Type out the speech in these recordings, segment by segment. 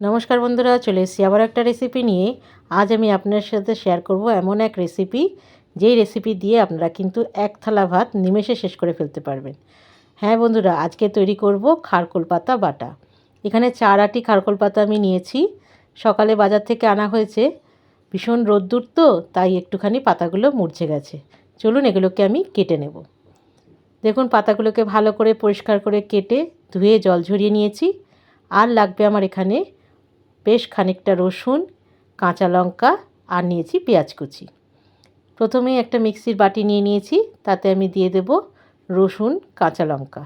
নমস্কার বন্ধুরা, চলে এসেছি আবার একটা রেসিপি নিয়ে। আজ আমি আপনার সাথে শেয়ার করব এমন এক রেসিপি যেই রেসিপি দিয়ে আপনারা কিন্তু এক থালা ভাত নিমেষে শেষ করে ফেলতে পারবেন। হ্যাঁ বন্ধুরা, আজকে তৈরি করব খারকোল পাতা বাটা। এখানে চার আটি খারকোল পাতা আমি নিয়েছি। সকালে বাজার থেকে আনা হয়েছে। ভীষণ রোদ্দুর তো, তাই একটুখানি পাতাগুলো মুরঝে গেছে। চলুন এগুলোকে আমি কেটে নেব। দেখুন, পাতাগুলোকে ভালো করে পরিষ্কার করে কেটে ধুয়ে জল ঝরিয়ে নিয়েছি। আর লাগবে আমার এখানে বেশ খানিকটা রসুন, কাঁচা লঙ্কা আর নিয়েছি পেঁয়াজ কুচি। প্রথমেই একটা মিক্সির বাটি নিয়ে নিয়েছি, তাতে আমি দিয়ে দেব রসুন, কাঁচা লঙ্কা।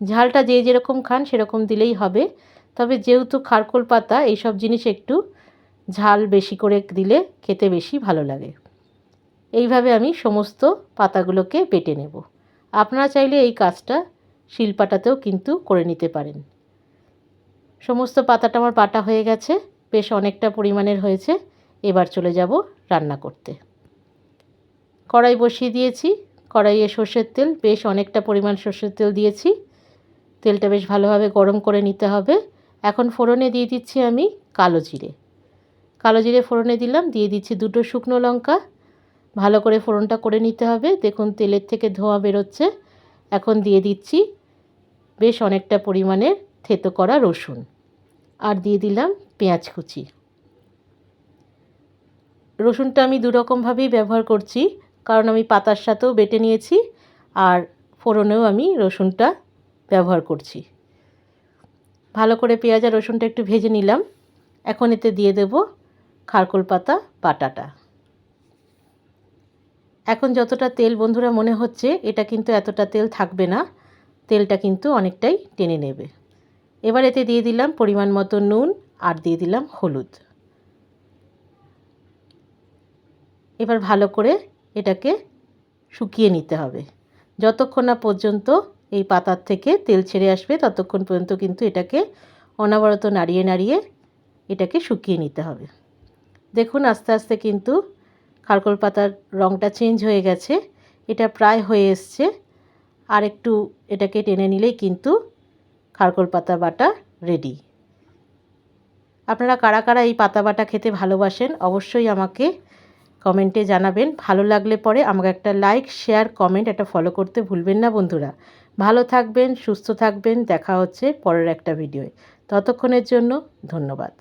ঝালটা যে যেরকম খান সেরকম দিলেই হবে, তবে যেহেতু খারকোল পাতা, এইসব জিনিস একটু ঝাল বেশি করে দিলে খেতে বেশি ভালো লাগে। এইভাবে আমি সমস্ত পাতাগুলোকে বেটে নেব। আপনারা চাইলে এই কাজটা শিলপাটাতেও কিন্তু করে নিতে পারেন। সমস্ত পাতাটা আমার পাটা হয়ে গেছে, বেশ অনেকটা পরিমাণের হয়েছে। এবার চলে যাব রান্না করতে। কড়াই বসিয়ে দিয়েছি, কড়াইয়ে সর্ষের তেল, বেশ অনেকটা পরিমাণ সর্ষের তেল দিয়েছি। তেলটা বেশ ভালোভাবে গরম করে নিতে হবে। এখন ফোড়নে দিয়ে দিচ্ছি আমি কালো জিরে। কালো জিরে ফোড়নে দিলাম, দিয়ে দিচ্ছি দুটো শুকনো লঙ্কা। ভালো করে ফোড়নটা করে নিতে হবে। দেখুন, তেলের থেকে ধোঁয়া বেরোচ্ছে। এখন দিয়ে দিচ্ছি বেশ অনেকটা পরিমাণের থেতো করা রসুন। আর দিয়ে দিলাম পেঁয়াজ কুচি। রসুনটা আমি দুরকমভাবেই ব্যবহার করছি, কারণ আমি পাতার সাথেও বেটে নিয়েছি আর ফোড়নেও আমি রসুনটা ব্যবহার করছি। ভালো করে পেঁয়াজ আর রসুনটা একটু ভেজে নিলাম। এখন এতে দিয়ে দেব খারকোল পাতা, বাটাটা। এখন যতটা তেল বন্ধুরা মনে হচ্ছে, এটা কিন্তু এতটা তেল থাকবে না, তেলটা কিন্তু অনেকটাই টেনে নেবে। এবার এতে দিয়ে দিলাম পরিমাণ মতো নুন আর দিয়ে দিলাম হলুদ। এবার ভালো করে এটাকে শুকিয়ে নিতে হবে। যতক্ষণ না পর্যন্ত এই পাতার থেকে তেল ছেড়ে আসবে, ততক্ষণ পর্যন্ত কিন্তু এটাকে অনবরত নাড়িয়ে নাড়িয়ে এটাকে শুকিয়ে নিতে হবে। দেখুন আস্তে আস্তে কিন্তু খারকোল পাতার রঙটা চেঞ্জ হয়ে গেছে, এটা প্রায় হয়ে এসছে। আর একটু এটাকে টেনে নিলেই কিন্তু খারকোল পাতা বাটা রেডি আপনারা কারা কারা এই পাতা বাটা খেতে ভালোবাসেন, অবশ্যই আমাকে কমেন্টে জানাবেন। ভালো লাগলে পরে আমাকে একটা লাইক শেয়ার কমেন্ট একটা ফলো করতে ভুলবেন না বন্ধুরা। ভালো থাকবেন, সুস্থ থাকবেন, দেখা হচ্ছে পরের একটা ভিডিওয়ে ততক্ষণের জন্য ধন্যবাদ।